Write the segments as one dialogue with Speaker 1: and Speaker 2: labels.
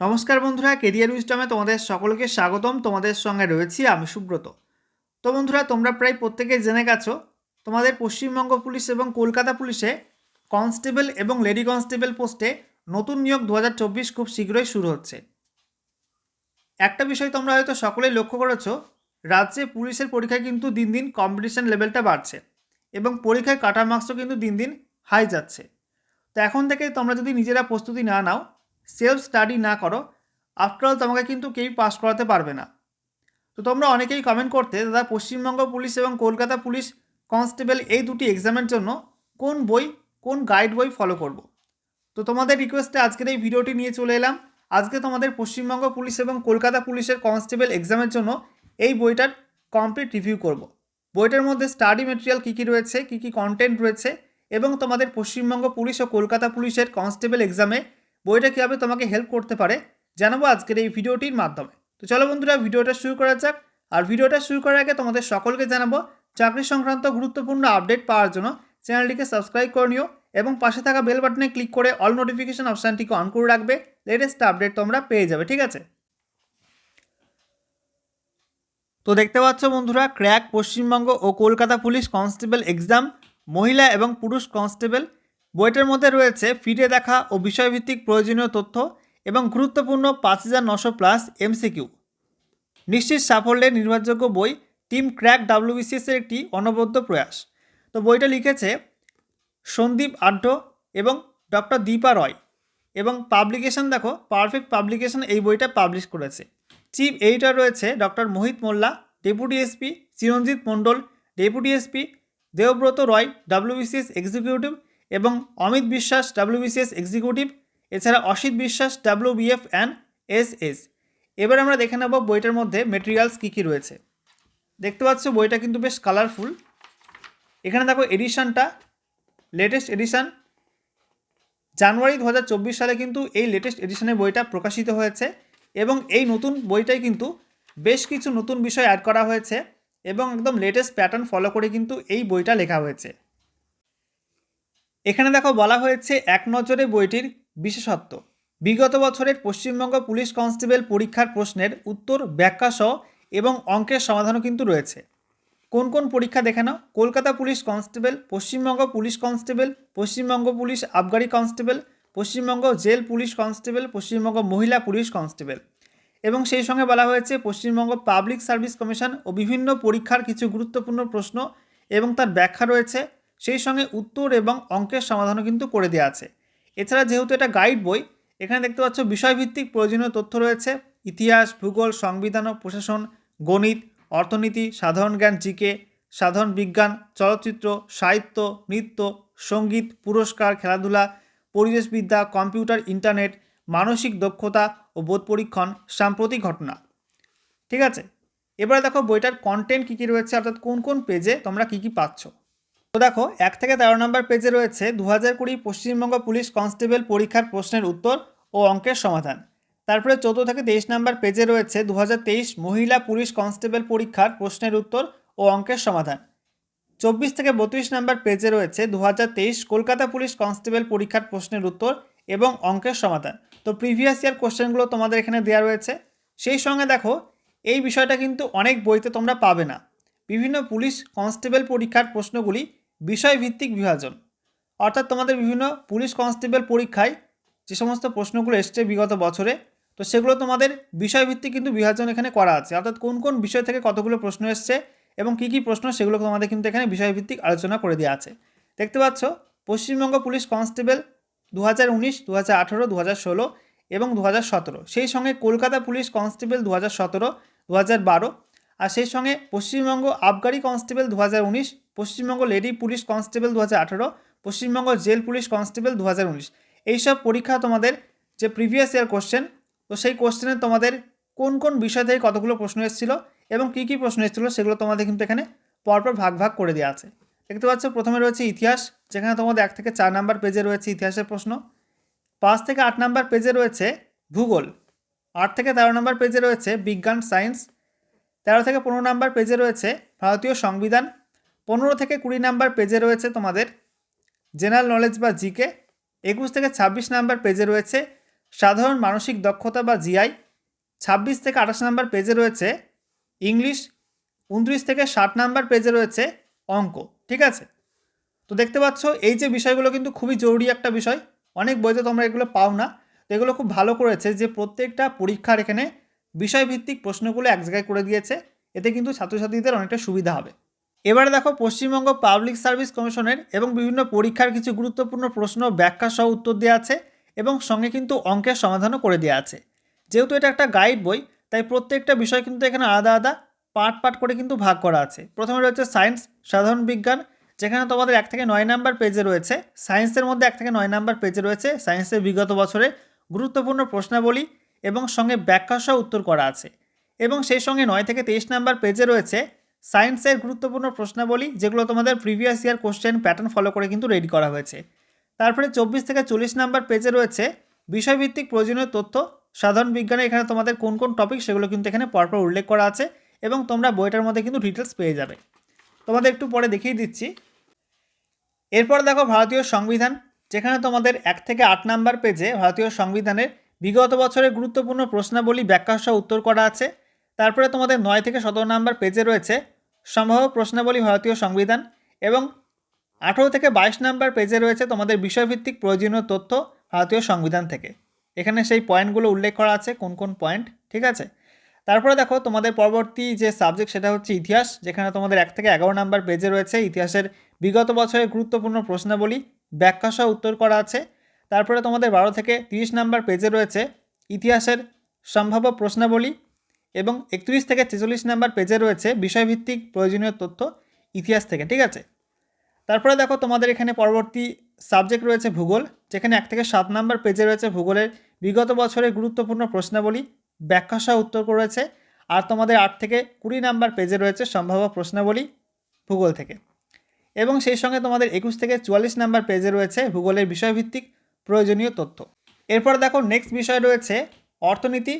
Speaker 1: নমস্কার বন্ধুরা কেরিয়ার উইস্টমে তোমাদের সকলকে স্বাগতম। তোমাদের সঙ্গে রয়েছি আমি সুব্রত। তো বন্ধুরা, তোমরা প্রায় প্রত্যেকেই জেনে গেছো, তোমাদের পশ্চিমবঙ্গ পুলিশ এবং কলকাতা পুলিশে কনস্টেবল এবং লেডি কনস্টেবল পোস্টে নতুন নিয়োগ দু হাজার চব্বিশ খুব শীঘ্রই শুরু হচ্ছে। একটা বিষয় তোমরা হয়তো সকলেই লক্ষ্য করেছ, রাজ্যে পুলিশের পরীক্ষায় কিন্তু দিন দিন কম্পিটিশন লেভেলটা বাড়ছে এবং পরীক্ষায় কাটা মার্কসও কিন্তু দিন দিন হাই যাচ্ছে। তো এখন থেকে তোমরা যদি নিজেরা প্রস্তুতি না নাও সেলফ স্টাডি না করো। আফটারঅল তোমাকে কিন্তু কেউই পাস করাতে পারবে না। তো তোমরা অনেকেই কমেন্ট করতে, দাদা, পশ্চিমবঙ্গ পুলিশ এবং কলকাতা পুলিশ কনস্টেবল এই দুটি এক্সামের জন্য কোন বই, কোন গাইড বই ফলো করব? তো তোমাদের রিকোয়েস্টে আজকের এই ভিডিওটি নিয়ে চলে এলাম। আজকে তোমাদের পশ্চিমবঙ্গ পুলিশ এবং কলকাতা পুলিশের কনস্টেবল এক্সামের জন্য এই বইটার কমপ্লিট রিভিউ করব। বইটার মধ্যে স্টাডি মেটেরিয়াল কী কী রয়েছে, কী কী কন্টেন্ট রয়েছে এবং তোমাদের পশ্চিমবঙ্গ পুলিশ ও কলকাতা পুলিশের কনস্টেবল এক্সামে বইটা কীভাবে তোমাকে হেল্প করতে পারে জানাব আজকের এই ভিডিওটির মাধ্যমে। তো চলো বন্ধুরা, ভিডিওটা শুরু করা যাক। আর ভিডিওটা শুরু করার আগে তোমাদের সকলকে জানাব, চাকরি সংক্রান্ত গুরুত্বপূর্ণ আপডেট পাওয়ার জন্য চ্যানেলটিকে সাবস্ক্রাইব করে নিও এবং পাশে থাকা বেল বাটনে ক্লিক করে অল নোটিফিকেশন অপশানটিকে অন করে রাখবে। লেটেস্ট আপডেট তোমরা পেয়ে যাবে, ঠিক আছে? তো দেখতে পাচ্ছ বন্ধুরা ক্র্যাক পশ্চিমবঙ্গ ও কলকাতা পুলিশ কনস্টেবল এক্সাম মহিলা এবং পুরুষ কনস্টেবল বইটার মধ্যে রয়েছে ফিরে দেখা ও বিষয়ভিত্তিক প্রয়োজনীয় তথ্য এবং গুরুত্বপূর্ণ পাঁচ হাজার নশো প্লাস এমসিকিউ। নিশ্চিত সাফল্যের নির্ভরযোগ্য বই টিম ক্র্যাক ডাব্লিউবিসিএসের একটি অনবদ্য প্রয়াস। তো বইটা লিখেছে সন্দীপ আড্ড এবং ডক্টর দীপা রয় এবং পাবলিকেশন দেখো, পারফেক্ট পাবলিকেশন এই বইটা পাবলিশ করেছে। চিফ এডিটর রয়েছে doctor Mohit Molla, deputy SP Chiranjit Mondal, deputy SP Debabrata Roy, WBCS executive এবং অমিত বিশ্বাস ডাব্লিউবিসিএস এক্সিকিউটিভ এছাড়া অসিত বিশ্বাস ডাব্লিউবিএফ অ্যান্ড এস এস এবার আমরা দেখে নেব বইটার মধ্যে মেটেরিয়ালস কী কী রয়েছে। দেখতে পাচ্ছ বইটা কিন্তু বেশ কালারফুল এখানে দেখো এডিশনটা লেটেস্ট এডিশন জানুয়ারি দু হাজার চব্বিশ সালে কিন্তু এই লেটেস্ট এডিশনের বইটা প্রকাশিত হয়েছে এবং এই নতুন বইটাই কিন্তু বেশ কিছু নতুন বিষয় অ্যাড করা হয়েছে এবং একদম লেটেস্ট প্যাটার্ন ফলো করে কিন্তু এই বইটা লেখা হয়েছে। এখানে দেখো বলা হয়েছে এক নজরে বইটির বিশেষত্ব। বিগত বছরের পশ্চিমবঙ্গ পুলিশ কনস্টেবল পরীক্ষার প্রশ্নের উত্তর, ব্যাখ্যা সহ এবং অঙ্কের সমাধানও কিন্তু রয়েছে। কোন কোন পরীক্ষা দেখে নাও? Kolkata police constable, Paschimbanga police constable, Paschimbanga police আবগারি constable, Paschimbanga jail police constable, Paschimbanga মহিলা পুলিশ কনস্টেবল। এবং সেই সঙ্গে বলা হয়েছে পশ্চিমবঙ্গ পাবলিক সার্ভিস কমিশন ও বিভিন্ন পরীক্ষার কিছু গুরুত্বপূর্ণ প্রশ্ন এবং তার ব্যাখ্যা রয়েছে। সেই সঙ্গে উত্তর এবং অঙ্কের সমাধানও কিন্তু করে দেওয়া আছে। এছাড়া যেহেতু এটা গাইড বই, এখানে দেখতে পাচ্ছ বিষয়ভিত্তিক প্রয়োজনীয় তথ্য রয়েছে। ইতিহাস, ভূগোল, সংবিধান ও প্রশাসন, গণিত, অর্থনীতি, সাধারণ জ্ঞান জিকে সাধারণ বিজ্ঞান, চলচ্চিত্র, সাহিত্য, নৃত্য, সংগীত, পুরস্কার, খেলাধুলা, পরিবেশবিদ্যা, কম্পিউটার, ইন্টারনেট, মানসিক দক্ষতা ও বোধ পরীক্ষণ সাম্প্রতিক ঘটনা। ঠিক আছে? এবারে দেখো বইটার কন্টেন্ট কী কী রয়েছে, অর্থাৎ কোন কোন পেজে তোমরা কী কী পাচ্ছ। তো দেখো, এক থেকে তেরো নম্বর পেজে রয়েছে দু হাজার কুড়ি পশ্চিমবঙ্গ পুলিশ কনস্টেবল পরীক্ষার প্রশ্নের উত্তর ও অঙ্কের সমাধান। তারপরে চৌদ্দ থেকে তেইশ নম্বর পেজে রয়েছে দু হাজার তেইশ মহিলা পুলিশ কনস্টেবল পরীক্ষার প্রশ্নের উত্তর ও অঙ্কের সমাধান। চব্বিশ থেকে বত্রিশ নম্বর পেজে রয়েছে দু হাজার তেইশ কলকাতা পুলিশ কনস্টেবল পরীক্ষার প্রশ্নের উত্তর এবং অঙ্কের সমাধান। তো প্রিভিয়াস ইয়ার কোশ্চেনগুলো তোমাদের এখানে দেওয়া রয়েছে। সেই সঙ্গে দেখো, এই বিষয়টা কিন্তু অনেক বইতে তোমরা পাবে না। বিভিন্ন পুলিশ কনস্টেবল পরীক্ষার প্রশ্নগুলি বিষয়ভিত্তিক বিভাজন। অর্থাৎ তোমাদের বিভিন্ন পুলিশ কনস্টেবল পরীক্ষায় যে সমস্ত প্রশ্নগুলো এসছে বিগত বছরে, তো সেগুলো তোমাদের বিষয়ভিত্তিক কিন্তু বিভাজন এখানে করা আছে। অর্থাৎ কোন কোন বিষয় থেকে কতগুলো প্রশ্ন এসছে এবং কী কী প্রশ্ন সেগুলো তোমাদের কিন্তু এখানে বিষয়ভিত্তিক আলোচনা করে দেওয়া আছে। দেখতে পাচ্ছ, পশ্চিমবঙ্গ পুলিশ কনস্টেবল দু হাজার উনিশ দু ষোলো এবং দু হাজার সতেরো। সেই সঙ্গে কলকাতা পুলিশ কনস্টেবল দু হাজার সতেরো দু হাজার বারো আর সেই সঙ্গে পশ্চিমবঙ্গ আবগারি কনস্টেবল দু হাজার উনিশ, পশ্চিমবঙ্গ লেডি পুলিশ কনস্টেবল দু হাজার আঠেরো, পশ্চিমবঙ্গ জেল পুলিশ কনস্টেবল দু হাজার উনিশ। এইসব পরীক্ষা তোমাদের যে প্রিভিয়াস ইয়ার কোশ্চেন তো সেই কোশ্চেনে তোমাদের কোন কোন বিষয় থেকে কতগুলো প্রশ্ন এসেছিল এবং কী কী প্রশ্ন এসেছিল সেগুলো তোমাদের কিন্তু এখানে পরপর ভাগ ভাগ করে দেওয়া আছে। দেখতে পাচ্ছ, প্রথমে রয়েছে ইতিহাস, যেখানে তোমাদের এক থেকে চার নাম্বার পেজে রয়েছে ইতিহাসের প্রশ্ন। পাঁচ থেকে আট নাম্বার পেজে রয়েছে ভূগোল। আট থেকে তেরো নাম্বার পেজে রয়েছে বিজ্ঞান সায়েন্স তেরো থেকে পনেরো নাম্বার পেজে রয়েছে ভারতীয় সংবিধান। পনেরো থেকে কুড়ি নাম্বার পেজে রয়েছে তোমাদের জেনারেল নলেজ বা জিকে। একুশ থেকে ছাব্বিশ নাম্বার পেজে রয়েছে সাধারণ মানসিক দক্ষতা বা জিআই। ছাব্বিশ থেকে আঠাশ নাম্বার পেজে রয়েছে ইংলিশ। উনত্রিশ থেকে ষাট নাম্বার পেজে রয়েছে অঙ্ক, ঠিক আছে? তো দেখতে পাচ্ছ, এই যে বিষয়গুলো কিন্তু খুবই জরুরি একটা বিষয়। অনেক বইতে তোমরা এগুলো পাও না। তো এগুলো খুব ভালো করেছে যে প্রত্যেকটা পরীক্ষার এখানে বিষয়ভিত্তিক প্রশ্নগুলো এক জায়গায় করে দিয়েছে, এতে কিন্তু ছাত্রছাত্রীদের অনেকটা সুবিধা হবে। এবারে দেখো, পশ্চিমবঙ্গ পাবলিক সার্ভিস কমিশনের এবং বিভিন্ন পরীক্ষার কিছু গুরুত্বপূর্ণ প্রশ্ন ব্যাখ্যা সহ উত্তর দেওয়া আছে এবং সঙ্গে কিন্তু অঙ্কের সমাধানও করে দেওয়া আছে। যেহেতু এটা একটা গাইড বই, তাই প্রত্যেকটা বিষয় কিন্তু এখানে আলাদা আলাদা পার্ট পার্ট করে কিন্তু ভাগ করা আছে। প্রথমে রয়েছে সায়েন্স, সাধারণ বিজ্ঞান, যেখানে তোমাদের এক থেকে নয় নাম্বার পেজে রয়েছে। সায়েন্সের মধ্যে এক থেকে নয় নাম্বার পেজে রয়েছে সায়েন্সের বিগত বছরে গুরুত্বপূর্ণ প্রশ্নাবলী এবং সঙ্গে ব্যাখ্যা সহ উত্তর করা আছে। এবং সেই সঙ্গে নয় থেকে তেইশ নাম্বার পেজে রয়েছে সায়েন্সের গুরুত্বপূর্ণ প্রশ্নাবলী, যেগুলো তোমাদের previous year question pattern follow করে কিন্তু রেডি করা হয়েছে। তারপরে চব্বিশ থেকে চল্লিশ নাম্বার পেজে রয়েছে বিষয়ভিত্তিক প্রয়োজনীয় তথ্য, সাধারণ বিজ্ঞানে এখানে তোমাদের কোন কোন টপিক সেগুলো কিন্তু এখানে পরপর উল্লেখ করা আছে এবং তোমরা বইটার মধ্যে কিন্তু ডিটেলস পেয়ে যাবে। তোমাদের একটু পরে দেখিয়ে দিচ্ছি। এরপর দেখো ভারতীয় সংবিধান, যেখানে তোমাদের এক থেকে আট নাম্বার পেজে ভারতীয় সংবিধানের বিগত বছরের গুরুত্বপূর্ণ প্রশ্নাবলী ব্যাখ্যা সহ উত্তর করা আছে। তারপরে তোমাদের নয় থেকে সতেরো নাম্বার পেজে রয়েছে সম্ভাব্য প্রশ্নাবলী ভারতীয় সংবিধান এবং আঠেরো থেকে বাইশ নাম্বার পেজে রয়েছে তোমাদের বিষয়ভিত্তিক প্রয়োজনীয় তথ্য ভারতীয় সংবিধান থেকে। এখানে সেই পয়েন্টগুলো উল্লেখ করা আছে, কোন কোন পয়েন্ট, ঠিক আছে? তারপরে দেখো তোমাদের পরবর্তী যে সাবজেক্ট সেটা হচ্ছে ইতিহাস, যেখানে তোমাদের এক থেকে এগারো নাম্বার পেজে রয়েছে ইতিহাসের বিগত বছরের গুরুত্বপূর্ণ প্রশ্নাবলী, ব্যাখ্যা সহ উত্তর করা আছে। তারপরে তোমাদের বারো থেকে তিরিশ নাম্বার পেজে রয়েছে ইতিহাসের সম্ভাব্য প্রশ্নাবলী এবং একত্রিশ থেকে ছেচল্লিশ নাম্বার পেজে রয়েছে বিষয়ভিত্তিক প্রয়োজনীয় তথ্য ইতিহাস থেকে, ঠিক আছে? তারপরে দেখো তোমাদের এখানে পরবর্তী সাবজেক্ট রয়েছে ভূগোল, যেখানে এক থেকে সাত নাম্বার পেজে রয়েছে ভূগোলের বিগত বছরের গুরুত্বপূর্ণ প্রশ্নাবলী, ব্যাখ্যা সহ উত্তর রয়েছে, আর তোমাদের আট থেকে কুড়ি নাম্বার পেজে রয়েছে সম্ভাব্য প্রশ্নাবলী ভূগোল থেকে। এবং সেই সঙ্গে তোমাদের একুশ থেকে চুয়াল্লিশ নাম্বার পেজে রয়েছে ভূগোলের বিষয়ভিত্তিক প্রয়োজনীয় তথ্য। এরপর দেখো নেক্সট বিষয় রয়েছে অর্থনীতি।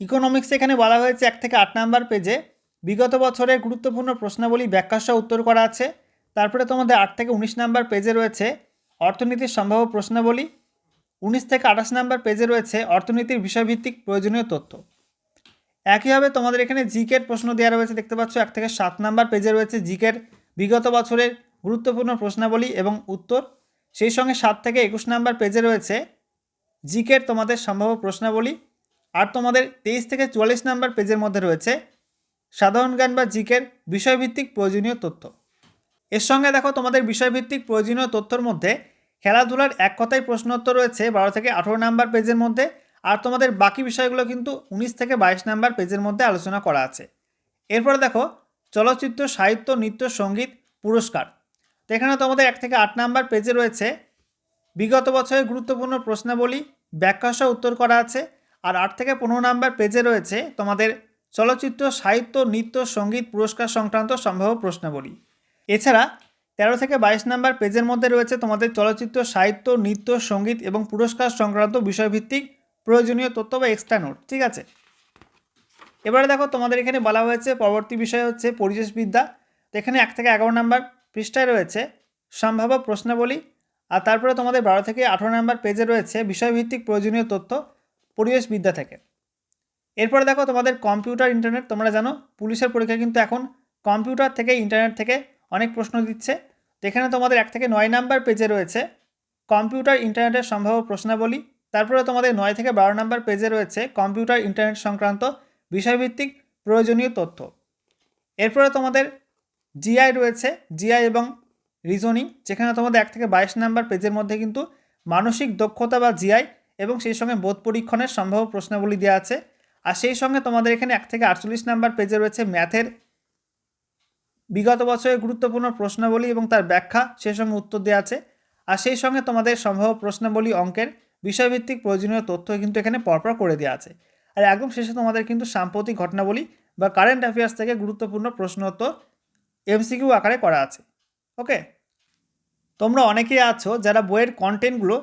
Speaker 1: ইকোনমিক্স এখানে বলা হয়েছে এক থেকে আট নাম্বার পেজে বিগত বছরের গুরুত্বপূর্ণ প্রশ্নাবলী ব্যাখ্যা সহ উত্তর করা আছে। তারপরে তোমাদের আট থেকে উনিশ নাম্বার পেজে রয়েছে অর্থনীতির সম্ভাব্য প্রশ্নাবলী। উনিশ থেকে আঠাশ নাম্বার পেজে রয়েছে অর্থনীতির বিষয়ভিত্তিক প্রয়োজনীয় তথ্য। একইভাবে তোমাদের এখানে জিকের প্রশ্ন দেওয়া রয়েছে, দেখতে পাচ্ছ এক থেকে সাত নাম্বার পেজে রয়েছে জিকের বিগত বছরের গুরুত্বপূর্ণ প্রশ্নাবলী এবং উত্তর। সেই সঙ্গে সাত থেকে একুশ নাম্বার পেজে রয়েছে জিকের তোমাদের সম্ভাব্য প্রশ্নাবলী। আর তোমাদের তেইশ থেকে চুয়াল্লিশ নাম্বার পেজের মধ্যে রয়েছে সাধারণ জ্ঞান বা জিকের বিষয়ভিত্তিক প্রয়োজনীয় তথ্য। এর সঙ্গে দেখো তোমাদের বিষয়ভিত্তিক প্রয়োজনীয় তথ্যর মধ্যে খেলাধুলার এক কথায় প্রশ্নোত্তর রয়েছে বারো থেকে আঠেরো নাম্বার পেজের মধ্যে। আর তোমাদের বাকি বিষয়গুলো কিন্তু উনিশ থেকে বাইশ নাম্বার পেজের মধ্যে আলোচনা করা আছে। এরপরে দেখো চলচ্চিত্র, সাহিত্য, নৃত্য, সংগীত, পুরস্কার। এখানে তোমাদের এক থেকে আট নাম্বার পেজে রয়েছে। বিগত বছরের গুরুত্বপূর্ণ প্রশ্নাবলী ব্যাখ্যা সহ উত্তর করা আছে। আর আট থেকে পনেরো নাম্বার পেজে রয়েছে তোমাদের চলচ্চিত্র, সাহিত্য, নৃত্য, সংগীত পুরস্কার সংক্রান্ত সম্ভাব্য প্রশ্নাবলী। এছাড়া তেরো থেকে বাইশ নাম্বার পেজের মধ্যে রয়েছে তোমাদের চলচ্চিত্র, সাহিত্য, নৃত্য, সংগীত এবং পুরস্কার সংক্রান্ত বিষয়ভিত্তিক প্রয়োজনীয় তথ্য বা এক্সট্রা নোট ঠিক আছে? এবারে দেখো তোমাদের এখানে বলা হয়েছে, পরবর্তী বিষয় হচ্ছে পরিবেশবিদ্যা। এখানে এক থেকে এগারো নাম্বার পৃষ্ঠায় রয়েছে সম্ভাব্য প্রশ্নাবলী আর তারপরে তোমাদের বারো থেকে আঠেরো নাম্বার পেজে রয়েছে বিষয়ভিত্তিক প্রয়োজনীয় তথ্য পরিবেশবিদ্যা থেকে। এরপরে দেখো তোমাদের কম্পিউটার ইন্টারনেট, তোমরা জানো পুলিশের পরীক্ষা কিন্তু এখন কম্পিউটার থেকে ইন্টারনেট থেকে অনেক প্রশ্ন দিচ্ছে। এখানে তোমাদের এক থেকে নয় নাম্বার পেজে রয়েছে কম্পিউটার ইন্টারনেটের সম্ভাব্য প্রশ্নাবলী। তারপরে তোমাদের নয় থেকে বারো নাম্বার পেজে রয়েছে কম্পিউটার ইন্টারনেট সংক্রান্ত বিষয়ভিত্তিক প্রয়োজনীয় তথ্য। এরপরে তোমাদের জিআই রয়েছে জিআই এবং রিজনিং যেখানে তোমাদের এক থেকে বাইশ নাম্বার পেজের মধ্যে কিন্তু মানসিক দক্ষতা বা জিআই এবং সেই সঙ্গে বোধ পরীক্ষণের সম্ভাব্য প্রশ্নাবলী দেওয়া আছে। আর সেই সঙ্গে তোমাদের এখানে এক থেকে আটচল্লিশ নাম্বার পেজে রয়েছে ম্যাথের বিগত বছরের গুরুত্বপূর্ণ প্রশ্নাবলী এবং তার ব্যাখ্যা, সেই সঙ্গে উত্তর দেওয়া আছে। আর সেই সঙ্গে তোমাদের সম্ভাব্য প্রশ্নাবলী অঙ্কের বিষয়ভিত্তিক প্রয়োজনীয় তথ্য কিন্তু এখানে পরপর করে দেওয়া আছে। আর একদম শেষে তোমাদের কিন্তু সাম্প্রতিক ঘটনাবলী বা কারেন্ট অ্যাফেয়ার্স থেকে গুরুত্বপূর্ণ প্রশ্ন উত্তর এমসিকিউ আকারে করা আছে ওকে তোমরা অনেকেই আছো যারা বইয়ের কন্টেন্টগুলো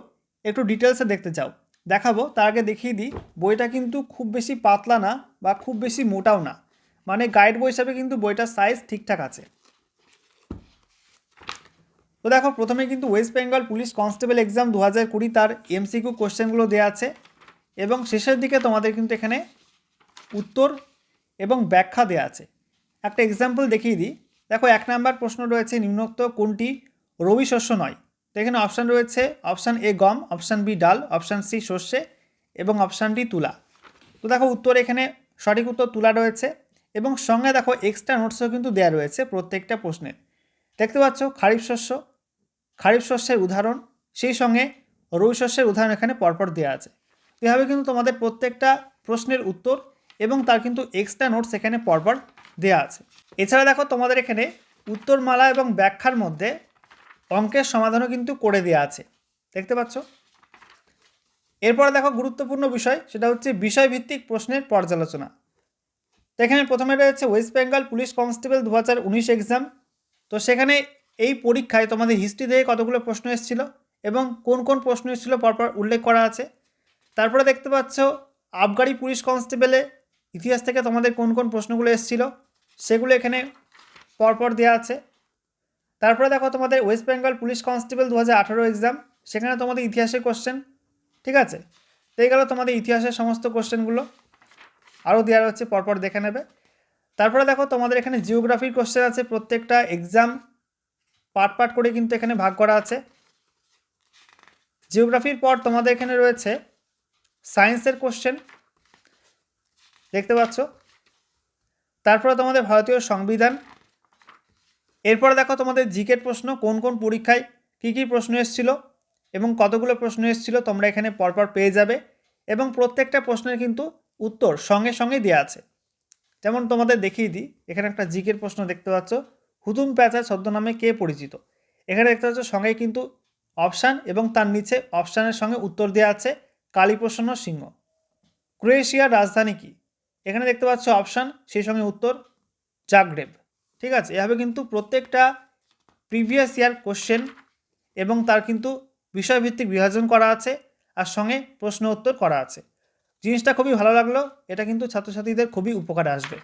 Speaker 1: একটু ডিটেলসে দেখতে চাও। দেখাবো, তার আগে দেখিয়ে দিই, বইটা কিন্তু খুব বেশি পাতলা না বা খুব বেশি মোটাও না। মানে গাইড বই হিসাবে কিন্তু বইটার সাইজ ঠিকঠাক আছে। তো দেখো, প্রথমে কিন্তু West Bengal police constable exam দু হাজার কুড়ি তার এমসিকিউ কোশ্চেনগুলো দেওয়া আছে এবং শেষের দিকে তোমাদের কিন্তু এখানে উত্তর এবং ব্যাখ্যা দেওয়া আছে। একটা এক্সাম্পল দেখিয়ে দিই। দেখো, এক নাম্বার প্রশ্ন রয়েছে নিম্নোক্ত কোনটি? রবি শস্য নয়। তো এখানে অপশান রয়েছে অপশান এ গম অপশান বি ডাল অপশান সি শস্যে এবং অপশান ডি তুলা। তো দেখো, উত্তর এখানে, সঠিক উত্তর তুলা রয়েছে এবং সঙ্গে দেখো এক্সট্রা নোটসও কিন্তু দেওয়া রয়েছে প্রত্যেকটা প্রশ্নের। দেখতে পাচ্ছ, খারিফ শস্য, খারিফ শস্যের উদাহরণ, সেই সঙ্গে রবি শস্যের উদাহরণ এখানে পরপর দেওয়া আছে। এভাবে কিন্তু তোমাদের প্রত্যেকটা প্রশ্নের উত্তর এবং তার কিন্তু এক্সট্রা নোটস এখানে পরপর দেওয়া আছে। এছাড়া দেখো তোমাদের এখানে উত্তরমালা এবং ব্যাখ্যার মধ্যে অঙ্কের সমাধানও কিন্তু করে দেওয়া আছে। দেখতে পাচ্ছ? এরপরে দেখো গুরুত্বপূর্ণ বিষয়, সেটা হচ্ছে বিষয়ভিত্তিক প্রশ্নের পর্যালোচনা। তো এখানে প্রথমে রয়েছে ওয়েস্ট বেঙ্গল পুলিশ কনস্টেবল দু হাজার উনিশ এক্সাম। তো সেখানে এই পরীক্ষায় তোমাদের হিস্ট্রি থেকে কতগুলো প্রশ্ন এসেছিল এবং কোন কোন প্রশ্ন এসেছিল পরপর উল্লেখ করা আছে। তারপরে দেখতে পাচ্ছ, আবগারি পুলিশ কনস্টেবলে ইতিহাস থেকে তোমাদের কোন কোন প্রশ্নগুলো এসেছিল। সেগুলো এখানে পরপর দেওয়া আছে। তারপরে দেখো তোমাদের ওয়েস্ট বেঙ্গল পুলিশ কনস্টেবল দু হাজার আঠারো এক্সাম সেখানে তোমাদের ইতিহাসের কোশ্চেন ঠিক আছে? তো গেল তোমাদের ইতিহাসের সমস্ত কোশ্চেনগুলো আরও দেওয়া রয়েছে, পরপর দেখে নেবে। তারপরে দেখো তোমাদের এখানে জিওগ্রাফির কোশ্চেন আছে, প্রত্যেকটা এক্সাম পার্ট পার্ট করে কিন্তু এখানে ভাগ করা আছে। জিওগ্রাফির পর তোমাদের এখানে রয়েছে সায়েন্সের কোশ্চেন দেখতে পাচ্ছ? তারপরে তোমাদের ভারতীয় সংবিধান। এরপরে দেখো তোমাদের জিকের প্রশ্ন, কোন কোন পরীক্ষায় কী কী প্রশ্ন এসেছিল এবং কতগুলো প্রশ্ন এসেছিল তোমরা এখানে পরপর পেয়ে যাবে এবং প্রত্যেকটা প্রশ্নের কিন্তু উত্তর সঙ্গে সঙ্গে দেওয়া আছে। যেমন তোমাদের দেখিয়ে দিই, এখানে একটা জিকের প্রশ্ন দেখতে পাচ্ছ হুতুম প্যাঁচা ছদ্মনামে কে পরিচিত? এখানে দেখতে পাচ্ছ সঙ্গে কিন্তু অপশান এবং তার নিচে অপশানের সঙ্গে উত্তর দেওয়া আছে, কালীপ্রসন্ন সিংহ। ক্রোয়েশিয়ার রাজধানী কি? এখানে দেখতে পাচ্ছ অপশান সেই সঙ্গে উত্তর জাগরেব ঠিক আছে, এভাবে কিন্তু প্রত্যেকটা প্রিভিয়াস ইয়ার কোশ্চেন এবং তার কিন্তু বিষয়ভিত্তিক বিভাজন করা আছে আর সঙ্গে প্রশ্ন উত্তর করা আছে। জিনিসটা খুবই ভালো লাগল, এটা কিন্তু ছাত্রছাত্রীদের খুবই উপকারে আসবে।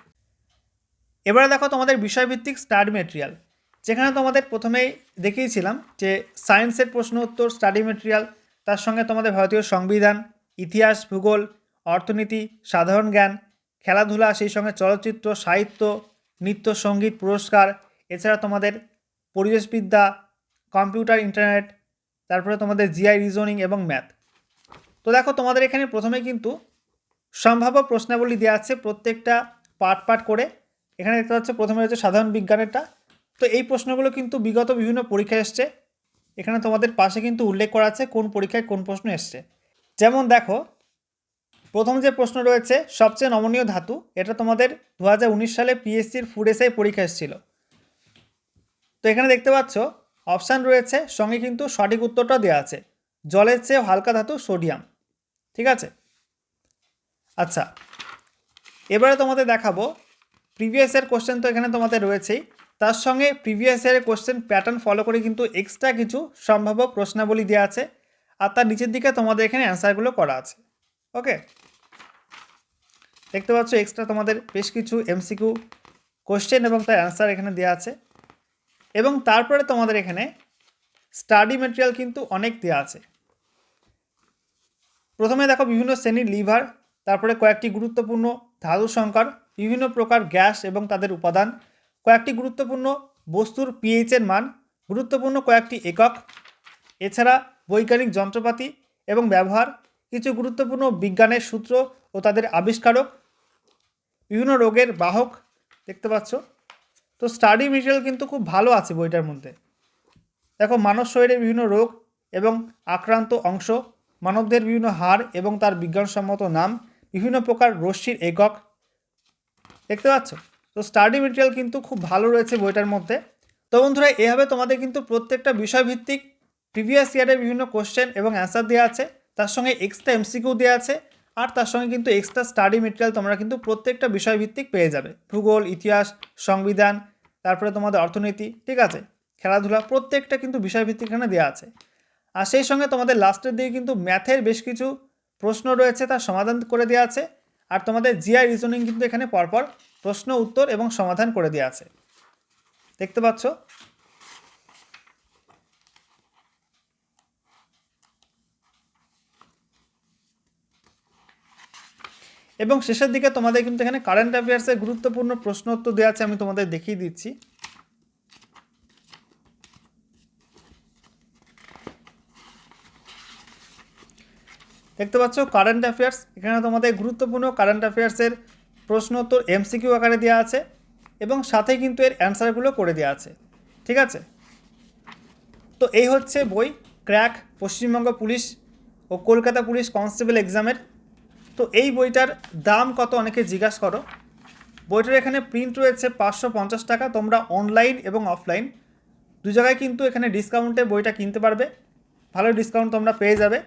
Speaker 1: এবারে দেখো তোমাদের বিষয়ভিত্তিক স্টাডি মেটেরিয়াল যেখানে তোমাদের প্রথমেই দেখিয়েছিলাম যে সায়েন্সের প্রশ্ন উত্তর স্টাডি মেটেরিয়াল তার সঙ্গে তোমাদের ভারতীয় সংবিধান, ইতিহাস, ভূগোল, অর্থনীতি, সাধারণ জ্ঞান খেলাধুলা, সেই সঙ্গে চলচ্চিত্র, সাহিত্য, নৃত্য, সংগীত পুরস্কার, এছাড়া তোমাদের পরিবেশবিদ্যা, কম্পিউটার, ইন্টারনেট, তারপরে তোমাদের জিআই রিজনিং এবং ম্যাথ তো দেখো, তোমাদের এখানে প্রথমে কিন্তু সম্ভাব্য প্রশ্নাবলী দেওয়া আছে প্রত্যেকটা পার্ট পার্ট করে। এখানে দেখতে পাচ্ছ, প্রথমে রয়েছে সাধারণ বিজ্ঞানেরটা। তো এই প্রশ্নগুলো কিন্তু বিগত বিভিন্ন পরীক্ষায় এসছে। এখানে তোমাদের পাশে কিন্তু উল্লেখ করা আছে কোন পরীক্ষায় কোন প্রশ্ন এসছে। যেমন দেখো প্রথম যে প্রশ্ন রয়েছে, সবচেয়ে নমনীয় ধাতু, এটা তোমাদের দু হাজার উনিশ সালে পিএসসির ফুড এসআই পরীক্ষা এসেছিল। তো এখানে দেখতে পাচ্ছ অপশান রয়েছে, সঙ্গে কিন্তু সঠিক উত্তরটা দেওয়া আছে। জলের চেয়ে হালকা ধাতু সোডিয়াম ঠিক আছে? আচ্ছা এবারে তোমাদের দেখাবো প্রিভিয়াস ইয়ার কোশ্চেন তো এখানে তোমাদের রয়েছেই। তার সঙ্গে প্রিভিয়াস ইয়ারের কোশ্চেন প্যাটার্ন ফলো করে কিন্তু এক্সট্রা কিছু সম্ভাব্য প্রশ্নাবলী দেওয়া আছে। আর তার নিচের দিকে তোমাদের এখানে অ্যান্সারগুলো করা আছে। ওকে দেখতে পাচ্ছ এক্সট্রা তোমাদের বেশ কিছু এমসিকিউ কোশ্চেন এবং তার অ্যান্সার এখানে দেওয়া আছে। এবং তারপরে তোমাদের এখানে স্টাডি মেটেরিয়াল কিন্তু অনেক দেওয়া আছে। প্রথমে দেখো বিভিন্ন শ্রেণির লিভার তারপরে কয়েকটি গুরুত্বপূর্ণ ধাতু সংকর, বিভিন্ন প্রকার গ্যাস এবং তাদের উপাদান, কয়েকটি গুরুত্বপূর্ণ বস্তুর পিএইচের মান, গুরুত্বপূর্ণ কয়েকটি একক, এছাড়া বৈজ্ঞানিক যন্ত্রপাতি এবং ব্যবহার, কিছু গুরুত্বপূর্ণ বিজ্ঞানের সূত্র ও তাদের আবিষ্কারক বিভিন্ন রোগের বাহক, দেখতে পাচ্ছ। তো স্টাডি মেটেরিয়াল কিন্তু খুব ভালো আছে বইটার মধ্যে। দেখো, মানব শরীরের বিভিন্ন রোগ এবং আক্রান্ত অংশ, মানবদের বিভিন্ন হার এবং তার বিজ্ঞানসম্মত নাম, বিভিন্ন প্রকার রশ্মির একক, দেখতে পাচ্ছ? তো স্টাডি মেটেরিয়াল কিন্তু খুব ভালো রয়েছে বইটার মধ্যে। তো বন্ধুরা, এভাবে তোমাদের কিন্তু প্রত্যেকটা বিষয়ভিত্তিক প্রিভিয়াস ইয়ারের বিভিন্ন কোশ্চেন এবং অ্যান্সার দেওয়া আছে। তার সঙ্গে এক্সট্রা এমসিকিউ দেওয়া আছে। আর তার সঙ্গে কিন্তু এক্সট্রা স্টাডি মেটেরিয়াল তোমরা কিন্তু প্রত্যেকটা বিষয়ভিত্তিক পেয়ে যাবে। ভূগোল, ইতিহাস, সংবিধান, তারপরে তোমাদের অর্থনীতি, ঠিক আছে? খেলাধুলা, প্রত্যেকটা কিন্তু বিষয়ভিত্তিক এখানে দেওয়া আছে। আর সেই সঙ্গে তোমাদের লাস্টের দিকে কিন্তু ম্যাথের বেশ কিছু প্রশ্ন রয়েছে তার সমাধান করে দেওয়া আছে। আর তোমাদের জিআই রিজনিং কিন্তু এখানে পরপর প্রশ্ন, উত্তর এবং সমাধান করে দেওয়া আছে। দেখতে পাচ্ছ? এবং শেষের দিকে তোমাদের কিন্তু এখানে কারেন্ট অ্যাফেয়ার্সের গুরুত্বপূর্ণ প্রশ্ন উত্তর দেওয়া আছে, আমি তোমাদের দেখিয়ে দিচ্ছি। দেখতে পাচ্ছ কারেন্ট অ্যাফেয়ার্স এখানে তোমাদের গুরুত্বপূর্ণ কারেন্ট অ্যাফেয়ার্সের প্রশ্ন উত্তর এমসিকিউ আকারে দেওয়া আছে এবং সাথে কিন্তু এর অ্যান্সারগুলো করে দেওয়া আছে। ঠিক আছে? তো এই হচ্ছে বই, ক্র্যাক, পশ্চিমবঙ্গ পুলিশ ও কলকাতা পুলিশ কনস্টেবল এক্সামের তো এই বইটার দাম কত অনেকে জিজ্ঞাসা করো? বইটার এখানে প্রিন্ট রয়েছে পাঁচশো পঞ্চাশ টাকা, তোমরা অনলাইন এবং অফলাইন দু জায়গায় কিন্তু এখানে ডিসকাউন্টে বইটা কিনতে পারবে। ভালো ডিসকাউন্ট তোমরা পেয়ে যাবে।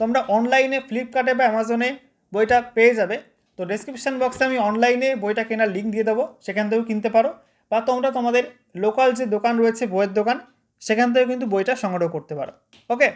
Speaker 1: তোমরা অনলাইনে ফ্লিপকার্টে বা অ্যামাজনে বইটা পেয়ে যাবে। তো ডেসক্রিপশান বক্সে আমি অনলাইনে বইটা কেনার লিঙ্ক দিয়ে দেবো, সেখান থেকেও কিনতে পারো। বা তোমরা তোমাদের লোকাল যে দোকান রয়েছে বইয়ের দোকান, সেখান থেকেও কিন্তু বইটা সংগ্রহ করতে পারো। ওকে